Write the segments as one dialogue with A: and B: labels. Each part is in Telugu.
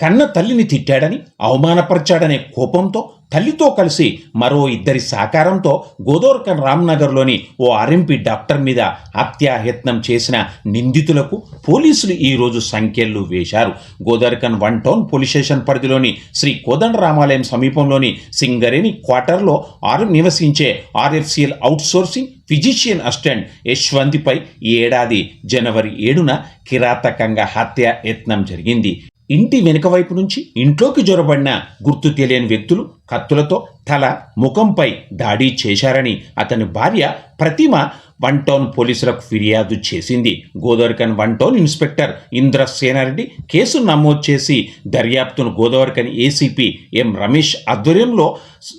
A: కన్న తల్లిని తిట్టాడని అవమానపరిచాడనే కోపంతో తల్లితో కలిసి మరో ఇద్దరి సహకారంతో గోదోర్కన్ రామ్నగర్లోని ఓ ఆర్ఎంపీ డాక్టర్ మీద హత్యాయత్నం చేసిన నిందితులకు పోలీసులు ఈరోజు సంఖ్యలు వేశారు. Godavarikhani one town police station పరిధిలోని శ్రీ కోదండ రామాలయం సమీపంలోని సింగరేణి క్వార్టర్లో ఆరు నివసించే ఆర్ఎఫ్సిఎల్ అవుట్సోర్సింగ్ ఫిజిషియన్ అసిస్టెంట్ యశ్వంతిపై ఈ ఏడాది జనవరి ఏడున కిరాతకంగా హత్య యత్నం జరిగింది. ఇంటి వెనుక వైపు నుంచి ఇంట్లోకి జొరబడిన గుర్తు తెలియని వ్యక్తులు కత్తులతో తల ముఖంపై దాడి చేశారని అతని భార్య ప్రతిమ వన్ టౌన్ పోలీసులకు ఫిర్యాదు చేసింది. Godavarikhani one town inspector Indra Senareddy case నమోదు చేసి దర్యాప్తును గోదావరికన్ ఏసీపీ ఎం రమేష్ ఆధ్వర్యంలో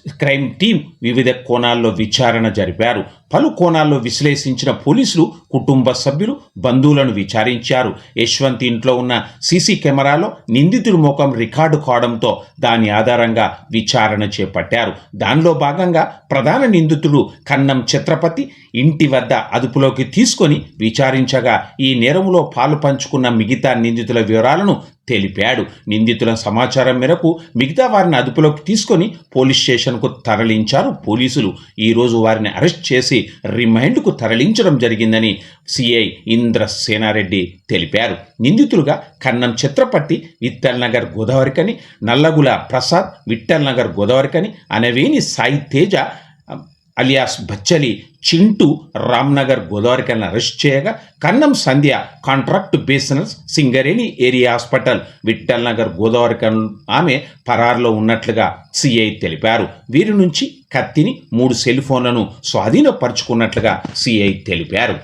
A: క్రైమ్ టీం వివిధ కోణాల్లో విచారణ జరిపారు. పలు కోణాల్లో విశ్లేషించిన పోలీసులు కుటుంబ సభ్యులు బంధువులను విచారించారు. యశ్వంత్ ఇంట్లో ఉన్న సీసీ కెమెరాలో నిందితుడి ముఖం రికార్డు కావడంతో దాని ఆధారంగా విచారణ చేపట్టారు. దానిలో భాగంగా ప్రధాన నిందితుడు కన్నం ఛత్రపతి ఇంటి వద్ద అదుపులోకి తీసుకొని విచారించగా ఈ నేరంలో పాలు పంచుకున్న మిగతా నిందితుల వివరాలను తెలిపాడు. నిందితుల సమాచారం మేరకు మిగతా వారిని అదుపులోకి తీసుకొని పోలీస్ స్టేషన్కు తరలించారు పోలీసులు. ఈరోజు వారిని అరెస్ట్ చేసి రిమైండ్కు తరలించడం జరిగిందని సిఐ ఇంద్ర సేనారెడ్డి తెలిపారు. నిందితులుగా కన్నం ఛత్రపతి విఠల్ నగర్ గోదావరికని నల్లగుల ప్రసాద్ విట్టల్ నగర్ గోదావరికని అనవేని సాయి తేజ అలియాస్ బచ్చలి చింటూ రామ్నగర్ గోదావరికల్ని అరెస్ట్ చేయగా Kannam Sandhya contract business Singareni area hospital Vithal Nagar Godavarikhani ఆమె పరారులో ఉన్నట్లుగా సిఐ తెలిపారు. వీరి నుంచి కత్తిని మూడు సెల్ ఫోన్లను స్వాధీనపరుచుకున్నట్లుగా సిఐ తెలిపారు.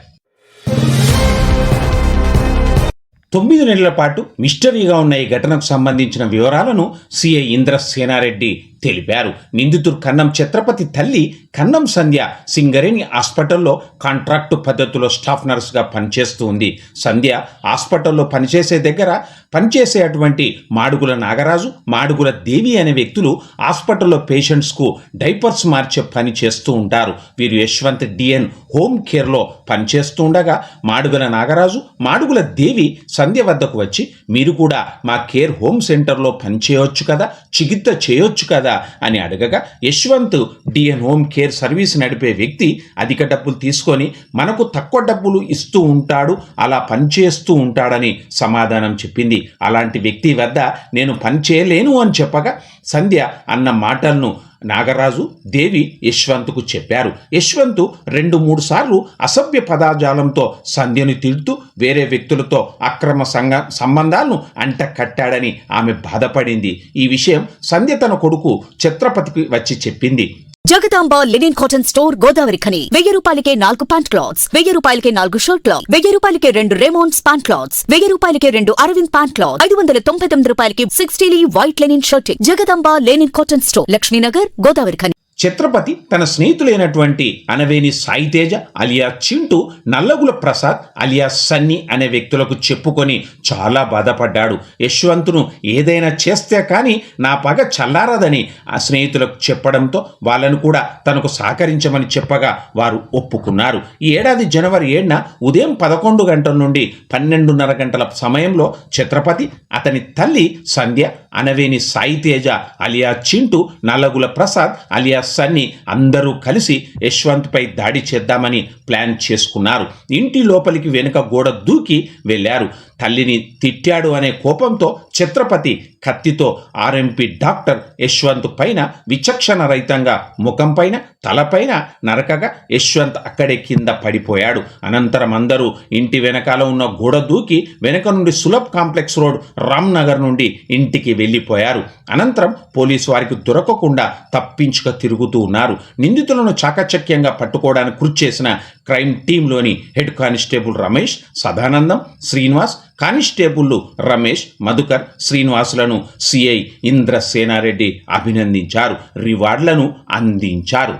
A: తొమ్మిది నెలల పాటు మిస్టరీగా ఉన్న ఈ ఘటనకు సంబంధించిన వివరాలను సిఐ ఇంద్ర సేనారెడ్డి తెలిపారు. నిందితుడు కన్నం ఛత్రపతి తల్లి కన్నం సంధ్య సింగరేణి హాస్పిటల్లో కాంట్రాక్టు పద్ధతిలో స్టాఫ్ నర్స్గా పనిచేస్తుంది సంధ్య హాస్పిటల్లో పనిచేసే దగ్గర పనిచేసేటువంటి మాడుగుల నాగరాజు మాడుగుల దేవి అనే వ్యక్తులు హాస్పిటల్లో పేషెంట్స్కు డైపర్స్ మార్చే పని చేస్తూ ఉంటారు. వీరు యశ్వంత్ డిఎన్ హోమ్ కేర్లో పనిచేస్తూ ఉండగా మాడుగుల నాగరాజు మాడుగుల దేవి సంధ్య వద్దకు వచ్చి మీరు కూడా మా కేర్ హోమ్ సెంటర్లో పనిచేయవచ్చు కదా? చికిత్స చేయొచ్చు కదా? అని అడగగా Yashwant D N home care service నడిపే వ్యక్తి అధిక డబ్బులు తీసుకొని మనకు తక్కువ డబ్బులు ఇస్తూ ఉంటాడు అలా పనిచేస్తూ ఉంటాడని సమాధానం చెప్పింది. అలాంటి వ్యక్తి వద్ద నేను పని చేయలేను అని చెప్పగా సంధ్య అన్న మాటలను నాగరాజు దేవి యశ్వంత్కు చెప్పారు. యశ్వంత్ రెండు మూడు సార్లు అసభ్య పదాజాలంతో సంధ్యను తిడుతూ వేరే వ్యక్తులతో అక్రమ సంఘ సంబంధాలను అంట కట్టాడని ఆమె బాధపడింది. ఈ విషయం సంధ్య తన కొడుకు ఛత్రపతికి వచ్చి చెప్పింది.
B: Jagadamba linen cotton store Godavarikhani. వెయ్యి రూపాయలకే నాలుగు ప్యాంట్ క్లాత్స్. వెయ్యి రూపాయలకే నాలుగు షర్ట్ క్లాత్. వెయ్యి రూపాయలకే రెండు రెమోన్స్ ప్యాంట్ క్లాత్స్. వెయ్యి రూపాయలకే రెండు అరవింద్ ప్యాంట్ క్లాత్. ఐదు వందల తొంభై తొమ్మిది రూపాయలకి సిక్స్టీలీ white linen shirt. Jagadamba linen cotton store. Lakshminagar Godavarikhani.
A: Chhatrapati తన స్నేహితులైనటువంటి అనవేని సాయితేజ అలియా చింటూ నల్లగుల ప్రసాద్ అలియా సన్ని అనే వ్యక్తులకు చెప్పుకొని చాలా బాధపడ్డాడు. యశ్వంతును ఏదైనా చేస్తే కానీ నా పగ చల్లారదని ఆ స్నేహితులకు చెప్పడంతో వాళ్ళను కూడా తనకు సహకరించమని చెప్పగా వారు ఒప్పుకున్నారు. ఈ ఏడాది జనవరి ఏడున ఉదయం పదకొండు గంటల నుండి పన్నెండున్నర గంటల సమయంలో ఛత్రపతి అతని తల్లి Sandhya Anaveni Saiteja alias Chintu Nallagula Prasad alias gangsters అందరూ కలిసి యశ్వంత్పై దాడి చేద్దామని ప్లాన్ చేసుకున్నారు. ఇంటి లోపలికి వెనుక గోడ దూకి వెళ్ళారు. తల్లిని తిట్టాడు అనే కోపంతో ఛత్రపతి కత్తితో ఆర్ఎంపీ డాక్టర్ యశ్వంత్ పైన విచక్షణ రహితంగా ముఖంపైన తలపైన నరకగా యశ్వంత్ అక్కడే కింద పడిపోయాడు. అనంతరం అందరూ ఇంటి వెనకాల ఉన్న గోడ దూకి వెనక నుండి సులభ్ కాంప్లెక్స్ రోడ్ రామ్ నగర్ నుండి ఇంటికి వెళ్ళిపోయారు. అనంతరం పోలీసు వారికి దొరకకుండా తప్పించుక తిరుగుతూ ఉన్నారు. నిందితులను చాకచక్యంగా పట్టుకోవడానికి కృషి చేసిన క్రైమ్ టీంలోని హెడ్ కానిస్టేబుల్ రమేష్ సదానందం శ్రీనివాస్ కానిస్టేబుళ్ళు రమేష్ మధుకర్ శ్రీనివాసులను సిఐ ఇంద్ర సేనారెడ్డి అభినందించారు రివార్డులను అందించారు.